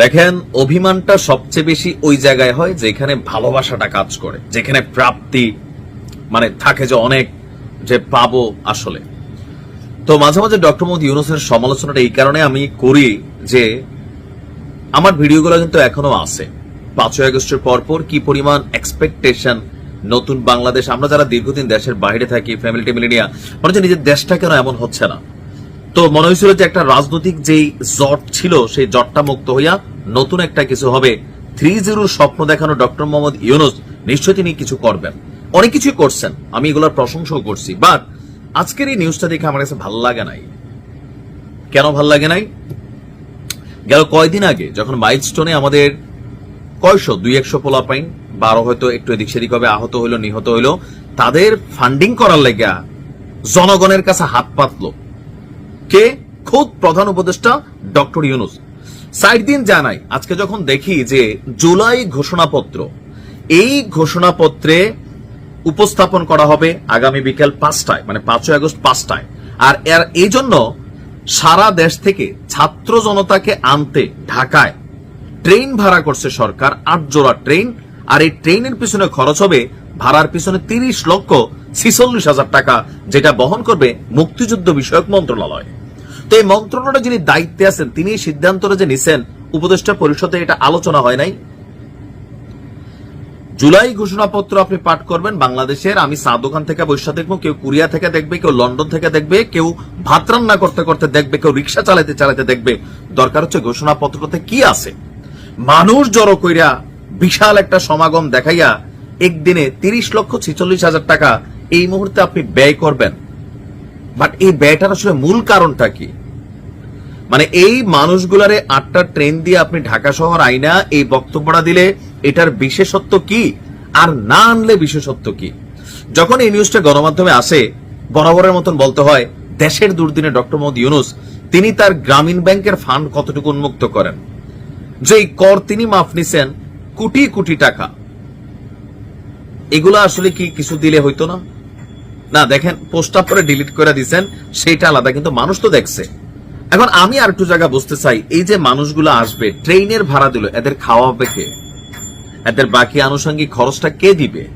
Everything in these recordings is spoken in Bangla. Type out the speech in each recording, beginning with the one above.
দেখেন, অভিমানটা সবচেয়ে বেশি ওই জায়গায় হয় যেখানে ভালোবাসাটা কাজ করে, যেখানে প্রাপ্তি মানে থাকে যে অনেক যে পাবো আসলে। তো মাঝে মাঝে ডক্টর মোহাম্মদ ইউনুসের সমালোচনাটা এই কারণে আমি করি যে, আমার ভিডিওগুলো কিন্তু এখনও আছে। পাঁচই আগস্টের পরপর কি পরিমাণ এক্সপেকটেশন নতুন বাংলাদেশ, আমরা যারা দীর্ঘদিন দেশের বাইরে থাকি ফ্যামিলি টেমিলি নিয়ে মনে হচ্ছে নিজের দেশটা কেন এমন হচ্ছে না? তো মনে হয়েছিল যে একটা রাজনৈতিক যেই জট ছিল, সেই জটটা মুক্ত হইয়া নতুন একটা কিছু হবে। থ্রি জিরোর স্বপ্ন দেখানো ডক্টর মোহাম্মদ ইউনুস নিশ্চয়ই তিনি কিছু করবেন। অনেক কিছুই করছেন, আমি এগুলোর প্রশংসাও করছি। বাট আজকের এই নিউজটা দেখে আমার কাছে ভালো লাগে নাই। কেন ভালো লাগে নাই? গেল কয়দিন আগে যখন মাইলস্টোনে আমাদের কয়শো, দুই একশো পোলা পাইন, বারো হয়তো একটু এদিক সেদিক হবে, আহত হইল, নিহত হইল, তাদের ফান্ডিং করার লেগা জনগণের কাছে হাত পাতলো। কে? খোদ প্রধান উপদেষ্টা ডক্টর ইউনুস। সাইড দিন জানাই, আজকে যখন দেখি যে জুলাই ঘোষণাপত্র, এই ঘোষণাপত্রে উপস্থাপন করা হবে আগামী বিকেল পাঁচটায় মানে পাঁচই আগস্ট পাঁচটায়। আর এর এই জন্য সারা দেশ থেকে ছাত্র জনতাকে আনতে ঢাকায় ট্রেন ভাড়া করছে সরকার আট জোড়া ট্রেন, আর এই ট্রেনের পিছনে খরচ হবে, ভাড়ার পিছনে তিরিশ লক্ষ ছিচল্লিশ হাজার টাকা যেটা বহন করবে মুক্তিযুদ্ধ বিষয়ক মন্ত্রণালয়। তো এই মন্ত্রণালয়টা যিনি দায়িত্বে আছেন তিনি সিদ্ধান্তটা যে নিছেন, উপদেষ্টা পরিষদে এটা আলোচনা হয় নাই। জুলাই ঘোষণাপত্র আপনি পাঠ করবেন, বাংলাদেশের আমি চা দোকান থেকে বৈশা দেখব, কেউ কুরিয়া থেকে দেখবে, কেউ লন্ডন থেকে দেখবে, কেউ ভাত রান্না করতে করতে দেখবে, কেউ রিক্সা চালাতে চালাতে দেখবে। দরকার হচ্ছে ঘোষণাপত্রতে কি আছে। মানুষ জড়ো কইরা বিশাল একটা সমাগম দেখাইয়া একদিনে তিরিশ লক্ষ ছিচল্লিশ হাজার টাকা এই মুহূর্তে আপনি ব্যয় করবেন। বাট এই ব্যয়টার আসলে মূল কারণটা কি? মানে এই মানুষগুলারে আটটা ট্রেন দিয়ে আপনি ঢাকা শহর আইনা এই বক্তব্যটা দিলে এটার বিশেষত্ব কি? আর না আনলে বিশেষত্ব কি? যখন এই নিউজটা গণমাধ্যমে আসে, বরাবরের মতন বলতে হয়, দেশের দুর্দিনে ডক্টর মোহাম্মদ ইউনুস, তিনি তার গ্রামীণ ব্যাংকের ফান্ড কতটুকু উন্মুক্ত করেন? যে কর তিনি মাফ নিছেন কোটি কোটি টাকা। এগুলো আসলে কি কিছু দিলে হইতো না? না, দেখেন পোস্ট করে ডিলিট করে দিছেন সেটা আলাদা, কিন্তু মানুষ তো দেখছে। এখন আমি আর একটু জায়গা বুঝতে চাই, এই যে মানুষগুলো আসবে, ট্রেনের ভাড়া দিল, এদের খাওয়া হবে কে? এদের বাকি আনুষঙ্গিক খরচটা কে দিবে?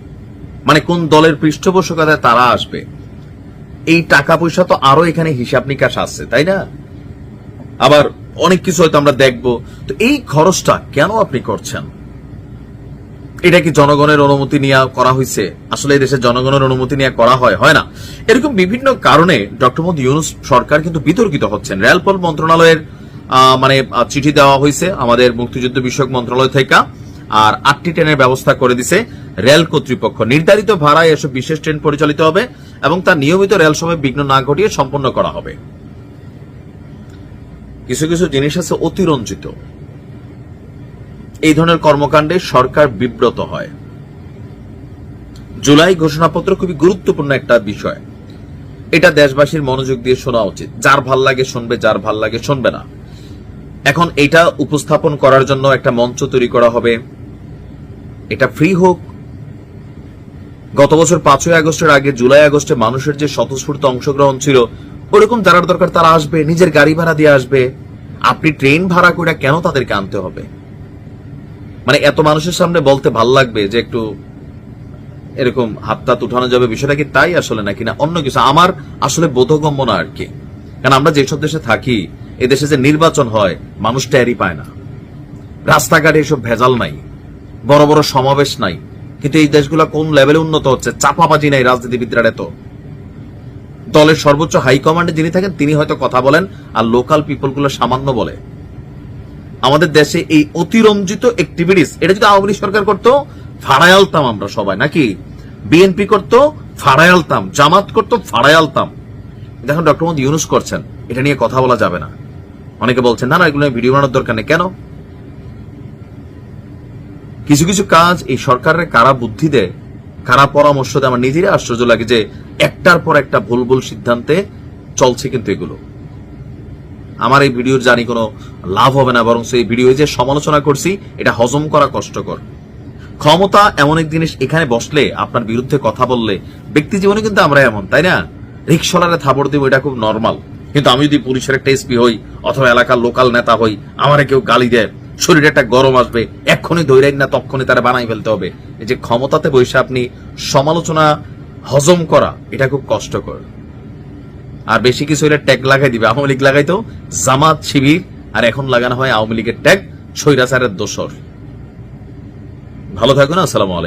মানে কোন দলের পৃষ্ঠপোষকতায় তারা আসবে? এই টাকা পয়সা তো আরও এখানে হিসাব নিকাশ আসছে তাই না? আবার অনেক কিছু হয়তো আমরা দেখব। তো এই খরচটা কেন আপনি করছেন? এটা কি জনগণের অনুমতি নিয়ে করা হয়েছে আসলে এই দেশের জনগণের অনুমতি নিয়ে করা হয় হয় না। এরকম বিভিন্ন কারণে ডক্টর মোহাম্মদ ইউনুস সরকার কিন্তু বিতর্কিত হচ্ছেন। রেলপথ মন্ত্রণালয়ের মানে চিঠি দেওয়া হয়েছে আমাদের মুক্তিযুদ্ধ বিষয়ক মন্ত্রণালয় থেকে, আর আটটি ট্রেনের ব্যবস্থা করে দিছে রেল কর্তৃপক্ষ। নির্ধারিত ভাড়ায় এসব বিশেষ ট্রেন পরিচালিত হবে এবং তা নিয়মিত রেল সময় বিঘ্ন না ঘটিয়ে সম্পন্ন করা হবে। কিছু কিছু জিনিস আছে অতিরঞ্জিত। এই ধরনের কর্মকাণ্ডে সরকার বিব্রত হয়। জুলাই ঘোষণাপত্র খুবই গুরুত্বপূর্ণ একটা বিষয়। এটা দেশবাসীর মনোযোগ দিয়ে শোনা উচিত। যার ভালো লাগে শুনবে, যার ভালো লাগে শুনবে না। এখন এটা উপস্থাপন করার জন্য একটা মঞ্চ তৈরি করা হবে। এটা ফ্রি হোক। গত বছর পাঁচই আগস্টের আগে জুলাই আগস্টে মানুষের যে স্বতঃস্ফূর্ত অংশগ্রহণ ছিল, ওরকম যারা দরকার তারা আসবে, নিজের গাড়ি ভাড়া দিয়ে আসবে। আপনি ট্রেন ভাড়া করে কেন তাদেরকে আনতে হবে? মানে এত মানুষের সামনে বলতে ভালো লাগবে যে একটু এরকম হাত তাত উঠানো যাবে, বিষয়টা কি তাই আসলে নাকি? না, অন্য কিছু। আমার আসলে বোধগম্য না আর কি। কারণ আমরা যেসব দেশে থাকি এই দেশে যে নির্বাচন হয়, মানুষ ট্যারি পায় না। রাস্তাঘাটে এসব ভেজাল নাই, বড় বড় সমাবেশ নাই। কিন্তু এই দেশগুলো কোন লেভেলে উন্নত হচ্ছে? চাপাবাজি নাই রাজনীতিবিদরা এত দলের সর্বোচ্চ হাইকমান্ডে যিনি থাকেন, তিনি হয়তো কথা বলেন আর লোকাল পিপলগুলো সামান্য বলে। আমাদের দেশে এই অতিরঞ্জিত অ্যাক্টিভিটিস এটা যদি আওয়ামী লীগ সরকার করতো ফাড়ায় আলতাম আমরা সবাই, নাকি? বিএনপি করতো ফাড়ায় আলতাম জামাত করতো ফাড়ায় আলতাম দেখুন, ডক্টর মোহাম্মদ ইউনুস করছেন, এটা নিয়ে কথা বলা যাবে না। অনেকে বলছেন, না না, এগুলো ভিডিও বানানোর দরকার নেই। কেন? কিছু কিছু কাজ এই সরকারের কারা বুদ্ধি দেয়, কারা পরামর্শ দেয়, আমার নিজেরই আশ্চর্য লাগে যে একটার পর একটা ভুল ভুল সিদ্ধান্তে চলছে কিন্তু এগুলো। আমার এই ভিডিওর জানি কোনো লাভ হবে না, বরং সেই ভিডিও যে সমালোচনা করছি, এটা হজম করা কষ্টকর। ক্ষমতা এমন এক জিনিস এখানে বসলে, আপনার বিরুদ্ধে কথা বললে, ব্যক্তি জীবনে কিন্তু আমরা এমন, তাই না? রিক্সলারে থাপড় দিব, এটা খুব নর্মাল কিন্তু আমি যদি পুলিশের একটা এসপি হই, অথবা এলাকার লোকাল নেতা হই, আমারে কেউ গালি দেয়, শরীরে একটা গরম আসবে, এক্ষুনি ধৈর্য না তক্ষণি তারা বানাই ফেলতে হবে। এই যে ক্ষমতাতে বসে আপনি সমালোচনা হজম করা, এটা খুব কষ্টকর। আর বেশি কিছু হলে ট্যাগ লাগাই দিবে। আওয়ামী লীগ লাগাইতো, জামাত, শিবির, আর এখন লাগানো হয় আওয়ামী লীগের ট্যাগ ছৈরাচারের দোসর। ভালো থাকুন, আসসালামু আলাইকুম।